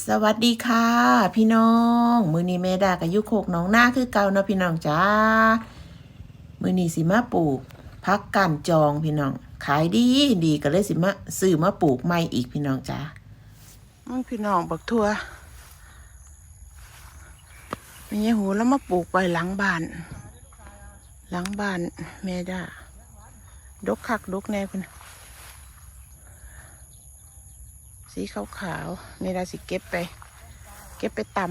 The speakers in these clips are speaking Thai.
สวัสดีค่ะ พี่น้อง มือนี้แม่ดากับยุโคกน้องหน้าคือเก่าเนาะพี่น้องจ้ามือนี้สิมาปลูกพักกันจองพี่น้อง ขายดีดีก็เลยสิมาซื้อมาปลูกใหม่อีกพี่น้องจ้ามึงพี่น้องบักทัวมีไงหูแล้วมาปลูกไว้หลังบ้าน หลังบ้านแม่ดาดกคักดกแน่พุ่น สีขาวๆนี่เราสิเก็บไป เก็บไปตำ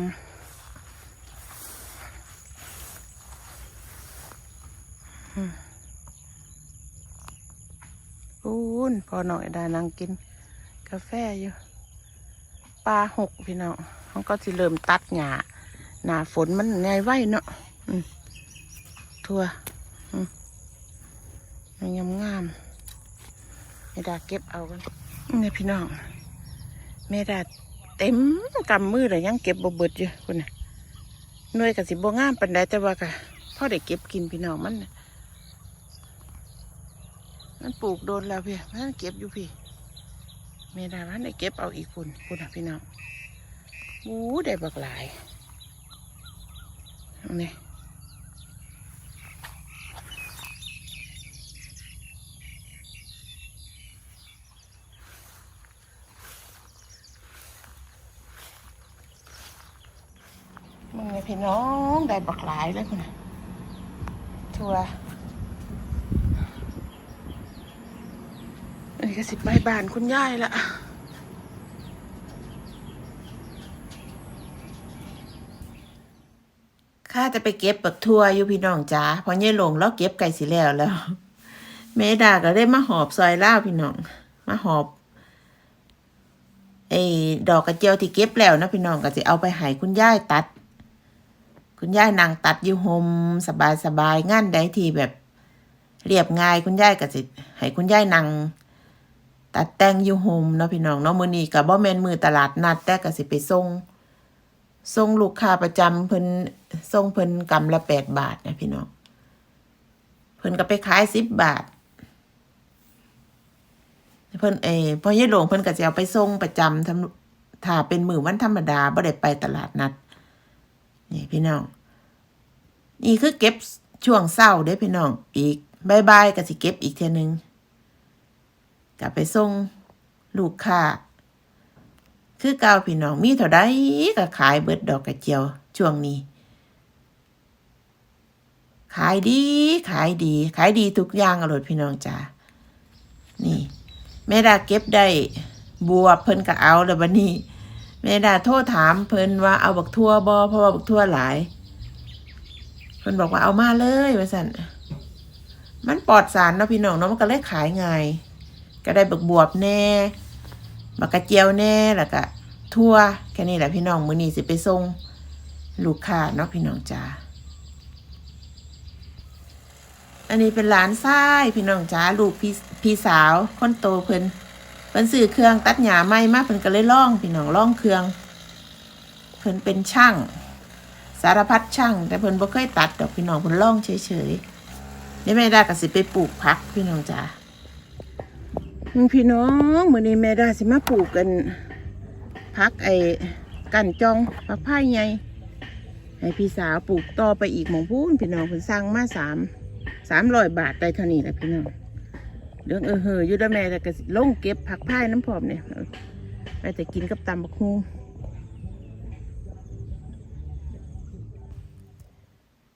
อืมปูนพอหน่อยดานังกิน กาแฟอยู่ปลาหกพี่น้องมันก็สิเริ่มตัดหญ้าหนาฝนมันไงไว้เนาะทั่วมันงามงามไม่ได้เก็บเอากันนี่พี่น้อง แม่ดาเต็มกำมือเลยยังเก็บบ่เบิดอยู่คุณน่ะหน่วยกับสิบ่งามปันใดแต่ว่าก็พ่อได้เก็บกินพี่น้องมันน่ะมันปลูกโดนแล้วพี่มันเก็บอยู่พี่แม่ดามันได้เก็บเอาอีกคุณคุณน่ะพี่น้องอู้ได้บักหลายเอานี่ มึงไงพี่น้องได้บักหลายเลยคุณน่ะชัวร์อันนี้ก็สิไปบ้านคุณย่ายละข้าจะไปเก็บปักทัวอยู่พี่น้องจ้าพอเย่หลงแล้วเก็บไก่สิแล้วแล้ว เมดาก็ได้มาหอบซอยเล่าพี่น้อง มาหอบไอ้ดอกกระเจียวที่เก็บแล้วนะพี่น้องก็จะเอาไปให้คุณย่ายตัด คุณยายนางตัดอยู่โฮมสบายสบายๆงานใดที่แบบเรียบง่ายคุณยายก็จะให้คุณยายนางตัดแต่งอยู่โฮมเนาะพี่น้องเนาะมื้อนี้ก็บ่แม่นมือตลาดนัดแต่ก็สิไปส่งส่งลูกค้าประจำเพิ่นส่งเพิ่นกำละแปดบาทนะพี่น้องเพิ่นก็ไปขายสิบบาทเพิ่นเออพอยายหลวงเพิ่นก็จะเอาไปส่งประจำทำถ้าเป็นมือวันธรรมดาบ่ได้ไปตลาดนัด นี่พี่น้อง นี่คือเก็บช่วงเศร้าเด้พี่น้อง อีกบายบายก็สิเก็บอีกเทียนึงก็ไปส่งลูกค้าคือเก่าพี่น้องมีเท่าใดก็ขายเบิดดอกกระเจียวช่วงนี้ ขายดี ขายดี ขายดีทุกอย่างอร่อยพี่น้องจ้านี่แม่ดาเก็บได้บวบเพิ่นก็เอาแล้วบัดนี้ แม่ดาโทรถามเพิ่นว่าเอาบักทั่วบ่เพราะว่าบักทั่วหลาย เพิ่นบอกว่าเอามาเลยว่าซั่นมันปลอดสารเนาะพี่น้องเนาะมันก็เลยขายง่ายก็ได้บักบวบแน่บักกระเจียวแน่แล้วก็ทั่วแค่นี้แหละพี่น้องมื้อนี้สิไปส่งลูกค้าเนาะพี่น้องจ้าอันนี้เป็นหลานชายพี่น้องจ้าลูกพี่พี่สาวคนโตเพิ่น เพิ่นซื้อเครื่องตัดหญ้าใหม่มาเพิ่นก็เลยล่องพี่น้องล่องเครื่อง เพิ่นเป็นช่าง สารพัดช่าง แต่เพิ่นบ่เคยตัดดอกพี่น้องเพิ่นล่องเฉยๆนี่แม่ได้ก็สิไปปลูกผักพี่น้องจ้าพี่น้องมื้อนี้แม่ได้สิมาปลูกกันพักไอ้กันจองผักไผ่ใหญ่ให้พี่สาวปลูกต่อไปอีกหมองพูนพี่น้องเพิ่นสั่งมาสามสามร้อยบาทได้เท่านี้แหละพี่น้อง รื่อง เออเฮออยู่แล้วแม่แต่ก็ลงเก็บผักไผ่น้ำผอมเนี่ยไปแต่กินกับตำบักฮู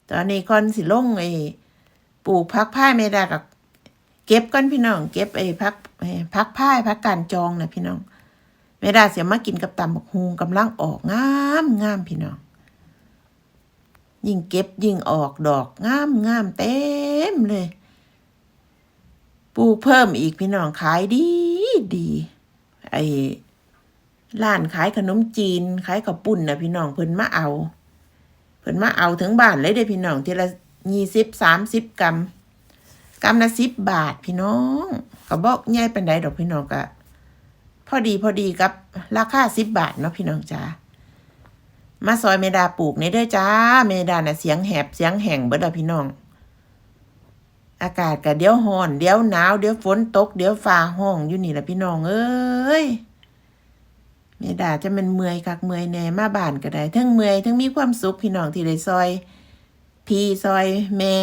ตอนนี้ก่อนสิลงไอ้ปลูกผักไผ่ไม่ได้กับเก็บก่อนพี่น้อง เก็บไอ้พักไอ้พักผ้ายพักการจองนะพี่น้องไม่ได้เสียมากินกับตำบักฮูกำลังออกงามงามพี่น้อง ยิ่งเก็บยิ่งออกดอกงามงามเต็มเลย ปลูกเพิ่มอีกพี่น้องขายดีดีไอ้ร้านขายขนมจีนขายข้าวปุ้นนะพี่น้องเพิ่นมาเอา เพิ่นมาเอาถึงบ้านเลยเด้พี่น้องทีละยี่สิบสามสิบกรัมกำละสิบบาทพี่น้องก็บอกใหญ่เป็นไดดอกพี่น้องก็พอดีพอดีกับราคาสิบบาทเนาะพี่น้องจ้ามาซอยเมดาปลูกในเด้อจ้า เมดาน่ะเสียงแหบเสียงแห่งเบิดอะพี่น้อง อากาศก็เดี๋ยวร้อน เดี๋ยวหนาว เดี๋ยวฝนตก เดี๋ยวฟ้าห้องอยู่นี่แหละพี่น้องเอ้ยเมดาจะเป็นเมื่อยคักเมื่อยแน่มาบ้านก็ได้ทั้งเมื่อยทั้งมีความสุขพี่น้องที่ได้ซอย พี่ซอยแม่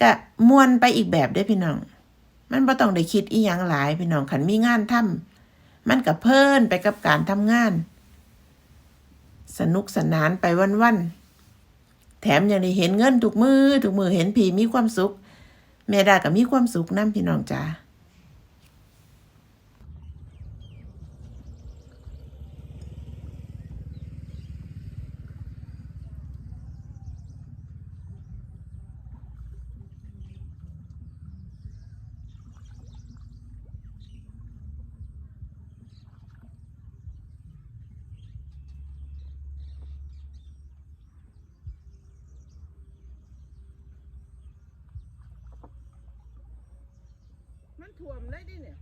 ก็ม่วนไปอีกแบบเด้พี่น้อง มันบ่ต้องได้คิดอีหยังหลายพี่น้องคันมีงานทำมันก็เพลินไปกับการทำงาน สนุกสนานไปวันๆ แถมยังได้เห็นเงินทุกมือทุกมือเห็นผีมีความสุขแม่ดาก็มีความสุขนํพี่น้องจ้า มันท่วมเลยดิเนี่ย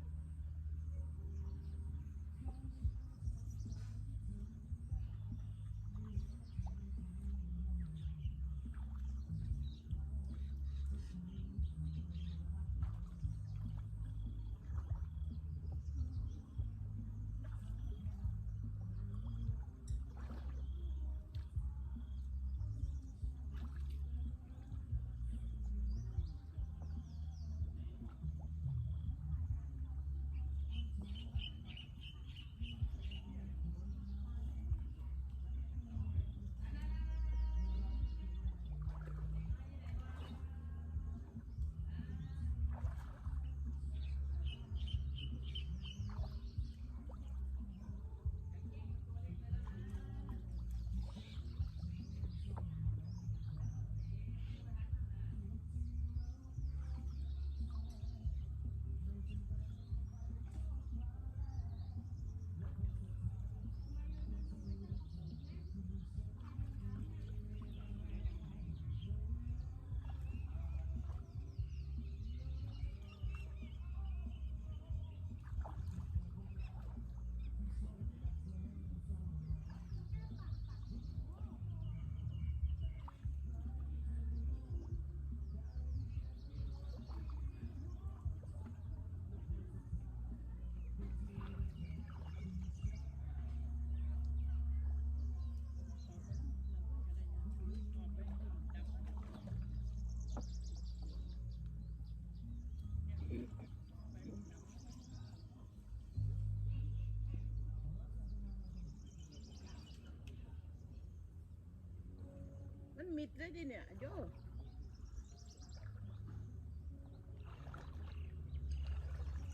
มันมิดเลยดิเนี่ยโย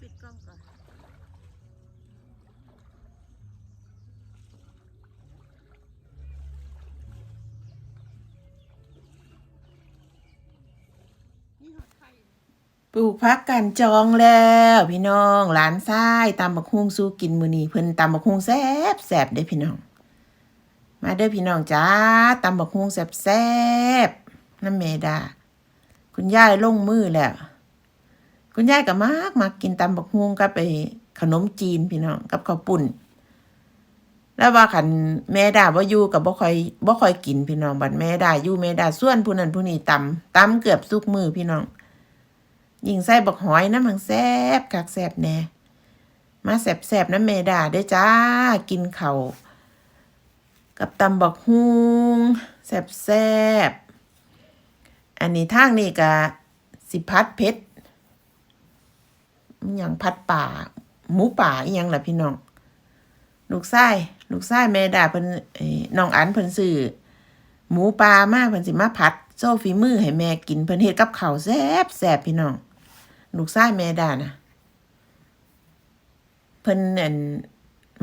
ปิดกล้องก่อนปลูกพักกันจองแล้วพี่น้องหลานซ้ายตำบักฮุงสู้กินมือนีเพิ่นตำบักฮุงแซ่บแซ่บเด้พี่น้อง มาเด้อพี่น้องจ้าตำบักฮุงแซ่บแซบน้ำเมดา คุณยายลงมือแล้ว คุณยายก็มากมากกินตำบักฮุงกับไปขนมจีนพี่น้องกับข้าวปุ่น แล้วว่าขันแม่ดาบ่อยู่กับบ่คอยบ่คอยกินพี่น้องบัดแม่ดาอยู่แม่ดาส่วนผู้นั้นผู้นี้ตำตำเกือบทุกมือพี่น้องยิงใส่บักหอยน้ำหังแซบคักแซบแน่มาแซบแซบน้ำเมดาด้อจ้ากินเขาว กับตำบักฮุงแซบแซบอันนี้ทางนี่กะสิพัดเพชรอย่างพัดป่า หมูป่าอีหยังล่ะพี่น้อง ลูกไส้ลูกไส้แม่ดาเพิ่นน้องอันเพิ่นซื้อหมูปลามาเพิ่นสิมาผัดโซ่ฝีมือให้แม่กินเพิ่นเฮ็ดกับข้าวแซ่บแซ่บพี่น้อง ลูกชายแม่ดานะเพิ่นอัน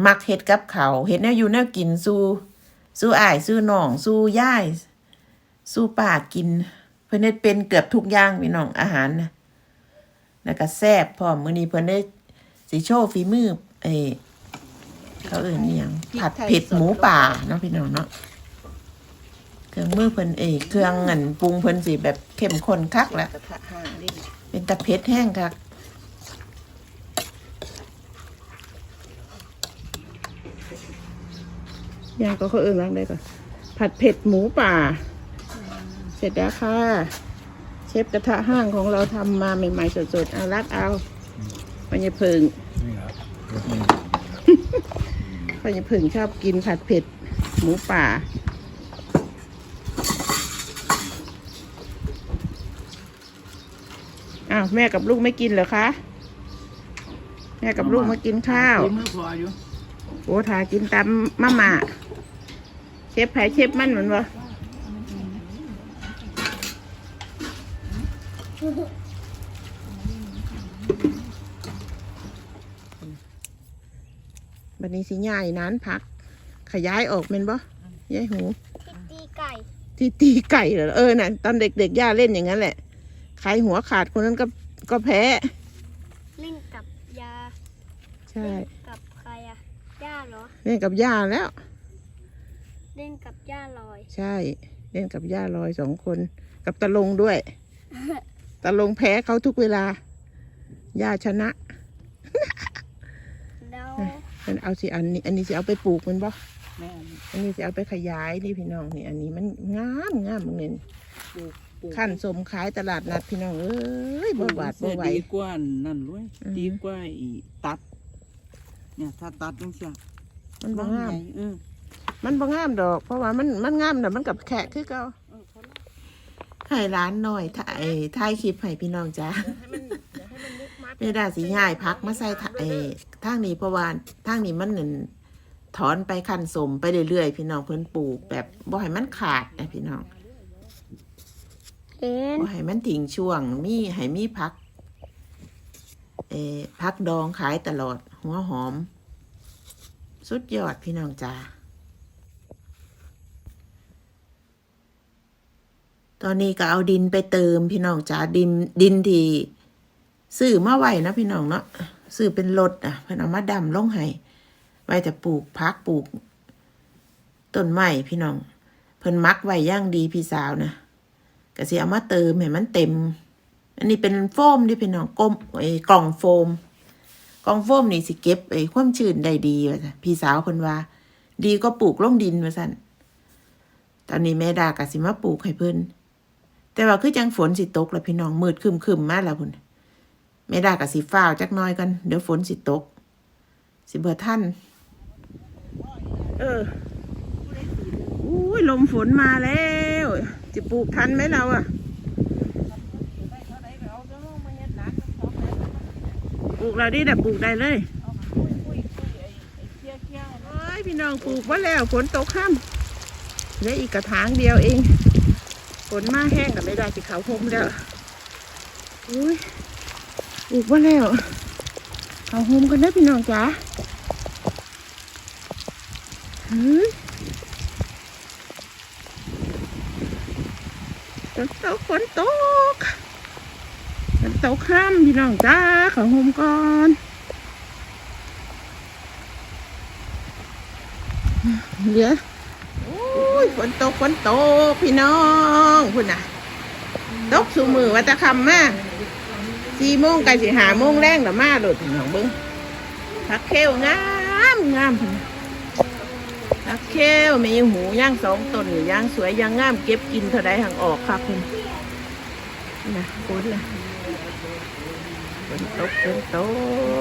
มักเฮ็ดกับเขาวเฮ็ดแนวอยู่แนวกินสู้ สู้อ้ายสู้น้องสู้ยายสู้ป้ากิน เพิ่นเฮ็ดเป็นเกือบทุกอย่างพี่น้องอาหารนะแล้วก็แซ่บพร้อมมื้อนี้เพิ่นได้สิโชว์ฝีมือเอ้เขาเอิ้นอีหยังผัดเผ็ดหมูป่าเนาะพี่น้องเนาะเครื่องมือเพิ่นเอยเครื่องอันปรุงเพิ่นสิแบบเข้มข้นคักละกระทะห่างดิเป็นตะเพ็ดแห้งค่ะ ยายก็เขาเอิ้งล้างได้ก่อน ผัดเผ็ดหมูป่า เสร็จแล้วค่ะ เชฟกระทะห้างของเราทำมาใหม่ๆสดๆ เอารัดเอามันจะเพิงนี่ครับยกมืออจะผึ่งชอบกินผัดเผ็ดหมูป่าอ้าวแม่กับลูกไม่กินเหรอคะ แม่กับลูกมากินข้าวฝีมือพออยู่ โอ้ทากินตามมาม่า เชฟไผ่เชฟมันเหมือนวะบันนี้สิย่ายนานพัก ขยายออกเป็นบ่ยายหูตีไก่ที่ตีไก่เหรอเออน่ะตอนเด็กๆย่าเล่นอย่างนั้นแหละใครหัวขาดคนนั้นก็ก็แพ้เล่นกับยา ใช่เล่นกับใครอะย่าเหรอเล่นกับย่าแล้ว เล่นกับย่าลอย ใช่ เล่นกับย่าลอยสองคน กับตะลงด้วย ตะลงแพ้เขาทุกเวลา ย่าชนะ แล้วมันเอาสิอันนี้ อันนี้สิเอาไปปลูกมันบ่แม่นอันนี้สิเอาไปขยายนี่พี่น้องนี่ อันนี้มันงามงามมึงเนี่ยปลูกปลูกขั้นสมขายตลาดนัดพี่น้องเอ้ยบ่บาดบ่ไหวดีกว่านั่นด้วยอืมดีกว่าอีตัด เนี่ยถ้าตัดจังซี่มันบ่งามเออ มันบ่งามดอก เพราะว่ามันมันงามแต่มันกับแขะคือเก่าเออเขาเล่าให้ร้านหน่อยถ่ายถ่ายคลิปให้พี่น้องจ้าไม่ได้สิง่ายพักมาใส่ถ่ายทางนี้เพราะว่าทางนี้มันหนึ่งถอนไปคันสมไปเรื่อยๆพี่น้องเพิ่นปลูกแบบบ่ให้มันขาดนะพี่น้องเห็นบ่ให้มันทิ้งช่วงมีให้มีพักเออพักดองขายตลอด หัวหอม สุดยอดพี่น้องจ้า ตอนนี้ก็เอาดินไปเติมพี่น้องจ้าดินดินที่ซื้อมาไว้นะพี่น้องเนาะซื้อเป็นรถอะเพิ่นเอามาดำลงให้ไว้แต่ปลูกพักปลูกต้นไม้พี่น้อง เพิ่นมักไว้ย่างดีพี่สาวนะก็สิเอามาเติมให้มันเต็ม อันนี้เป็นโฟมที่เป็นน้องกลมไอ้กล่องโฟม กล่องโฟมนี่สิเก็บไอ้ความชื้นได้ดีว่าจ้ะพี่สาวคนว่า ดีก็ปลูกลงดินว่าสั่นตอนนี้แม่ดาก็สิมาปลูกให้เพิ่น แต่ว่าคือจังฝนสิตกแล้วพี่น้องมืดคึมๆมาแล้วพุ่นแม่ไดาก็สิฟ้าวจักน้อยกันเดี๋ยวฝนสิตก สิเบื่อท่าน เอออุ้ยลมฝนมาแล้วจะปลูกทันไหมเราอะปลูกเราดิแต่ปลูกได้เลยโอ้ยพี่น้องปลูกว่าแล้วฝนตกค่ำเหลืออีกกระถางเดียวเอง ฝนมาแห้งกับไม่ได้สิเขาวพมแล้วอุ้ยปลูกว่าแล้วเขาโฮมกันนะพี่น้องจ๋าเฮ้ยฝนตกฝนตกฝนตกข้ามพี่น้องจ้าเขาโฮมก่อนเดี๋ยวโอ้ย ฝนตกฝนตกพี่น้องพุ่นน่ะตกสูมือวัตคำมาสี่โมงไกลสิหาโมงแรงหรือมาโดดพี่น้องเบิ้งผักเขวงามงามพุ่นผักเขวมีหูย่างสองต้นย่างสวยย่างงามเก็บกินเท่าใดห่างออกค่ะคุณนะฝนนะฝนตกฝนต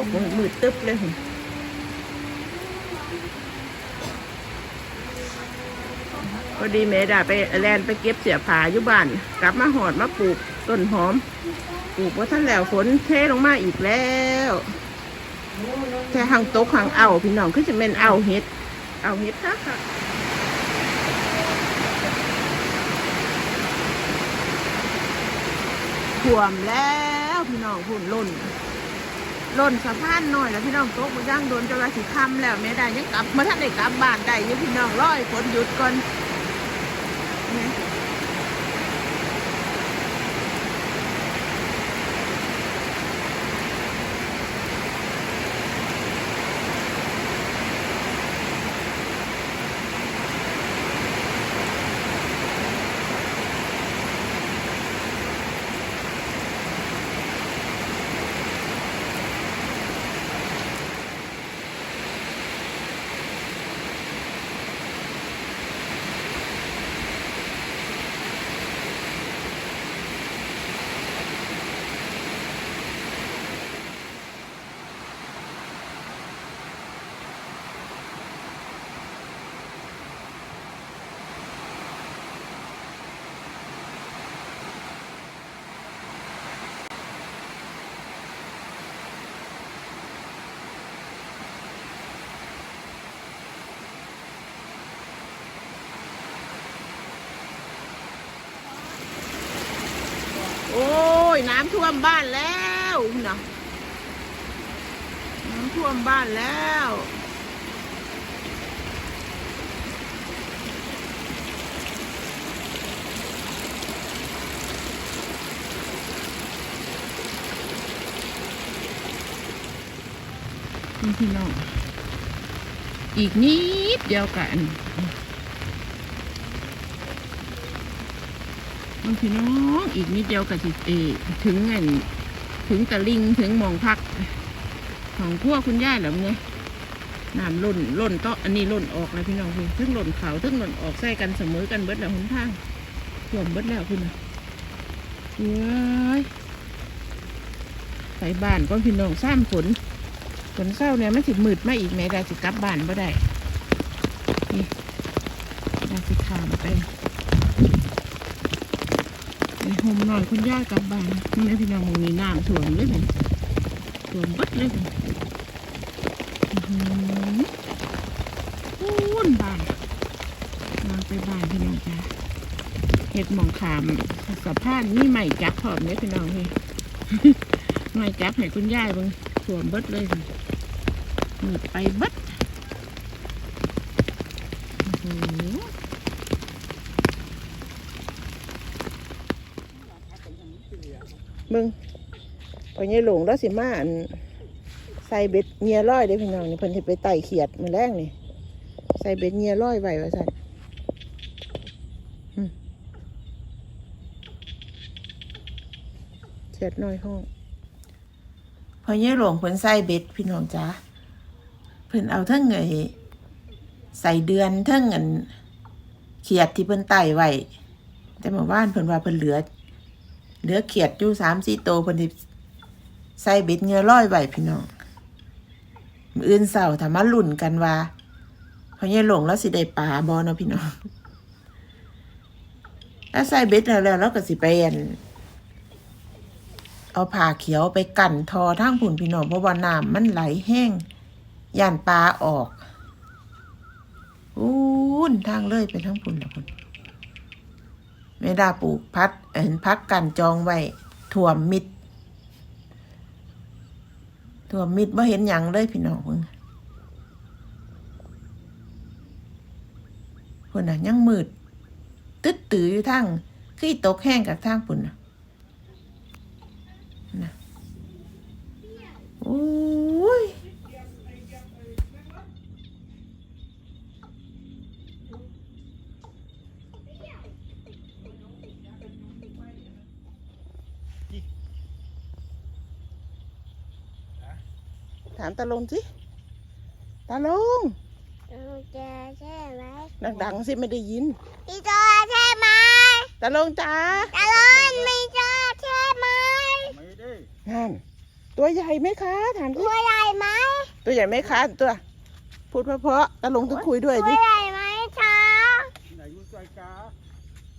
กมืดมืดตึ๊บเลย พอดีแม่ดาไปแลนไปเก็บเสียผาอยู่บ้าน กลับมาหอดมาปลูกต้นหอม ปลูกว่าท่านแล้วฝนเทลงมาอีกแล้วแต่หางตกหางเอาพี่น้องคือจะเป็นเอาเห็ด เอาเห็ดค่ะค่ะท่วมแล้วพี่น้องพุ่นล่นล่นสะพานหน่อยแล้วพี่น้องตกมาย่างโดนจนว่าสิคำแล้วแม่ได้ยังกลับมาท่านได้กลับบ้านได้ยังพี่น้องร้อยฝนหยุดก่อน ฝ ยน้ำท่วมบ้านแล้วนะน้ำท่วมบ้านแล้วพี่น้อง อีกนิดเดียวกัน พี่น้องอีกนิดเดียวกับสิเอถึงเงินถึงตะลิงถึงมองพัก ของพวกคุณย่าแล้วเนี่ยน้ำล่นล่นโต๊ะอันนี้ล่นออกแล้วพี่น้องพี่ทึ่งล่นเขาทึ่งล่นออกใส่กันเสมอกันเบิดแล้วหนทางท่วมเบิดแล้วพี่นะเว้ยใส่บ้านก็พี่น้องซ้ำฝนฝนเศร้าเนี่ยมันสิมืดมาอีกแม่ได้สิกลับบ้านบ่ได้นี่ได้สิขามไป ในโฮมนอนคุณย่ากลับบ้านนี่นะพี่น้องมึงมีน้ำท่วมเลยเนี่ยท่วมบัดเลยเนี่ยอื้อหือพูนบ้านนางไปบ้านพี่น้องจ้าเห็ดหมองขามสะพานนี่ใหม่จับพร้อมเนี่ยพี่น้องพี่ใหม่จับให้คุณย่ายบิ่งท่วมบิดเลยนี่มืดไปบัดโอ้โห มึงเอาเนี่ยหลงแล้วสิมาอันใส่เบ็ดเงียร้อยเด้พี่น้องนี่เพิ่นสิไปไต่เขียดมาแรงนี่ใส่เบ็ดเงียร้อยไว้ว่าซั่นเขียดน้อยห้องพอเยี่หลงเพิ่นใส่เบ็ดพี่น้องจ้าเพิ่นเอาเทั้งไอ้ใส่เดือนเทั้งอันเขียดที่เพิ่นไต่ไว้แต่เมื่อวานเพิ่นว่าเพิ่นเหลือ เหลือเขียดอยู่สามสี่โตพิ่นที่ใส่เบ็ดเงือร้อยไว้พี่น้องอื่นเสาร์ถ้ามาลุ้นกันว่าพอเยี่หลงแล้วสิได้ปลาบ่เนาะพี่น้องแล้วใส่เบ็ดแล้วแล้วเราก็สิไปอันเอาผ่าเขียวไปกั่นทอทั้งผุนพี่น้องเพราะว่าน้ำมันไหลแห้งย่านปลาออกอู้นทางเลยไปทั้งผุนละพุ่น แม่ดาปลูกพัดเห็นพักกันจองไว้ถ่วมมิดถ่วมมิดว่าเห็นหยังเลยพี่น้องเพิ่งพุ่นน่ะยังมืด ตึ๊ดตืออยู่ทั้งขี้ตกแห้งกับทางพุ่นน่ะโอ้ย ถามตาลงสิ ตาลงเราจะใช่ไหมดังๆสิไม่ได้ยินพี่จอใช่ไหมตาลงจ้าตาลอนมีจอใช่ไหมนั่นตัวใหญ่ไหมคะ ถามสิตัวใหญ่ไหมตัวใหญ่ไหมคะตัว พูดเพราะๆตาลงต้องคุยด้วยตัวดิใหญ่ไหมช้า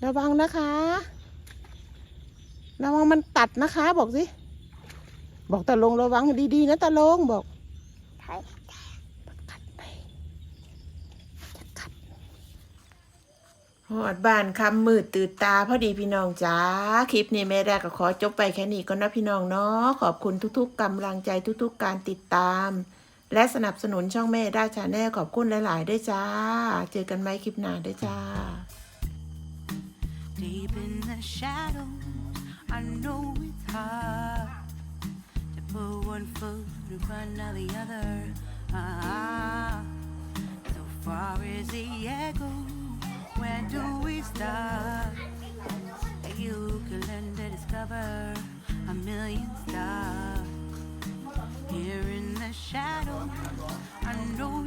ระวังนะคะ ระวังมันตัดนะคะบอกสิ บอกตาลงระวังดีๆนะตาลงบอกกัดไหมจะกัดหอดบ้านคำมืดตื่นตาพอดีพี่น้องจ้าคลิปนี้แม่แรกก็ขอจบไปแค่นี้ก็นะพี่น้องเนาะขอบคุณทุกๆกำลังใจทุกๆการติดตาม และสนับสนุนช่องแม่ได้ชาแนลขอบคุณหลายๆด้วยจ้า เจอกันไหมคลิปหน้าด้วยจ้า Deep in the shadows, I know it's hard to Put one foot in front of the other. Ah, so far is the echo. When do we stop? You can learn to discover a million stars here in the shadow. I know.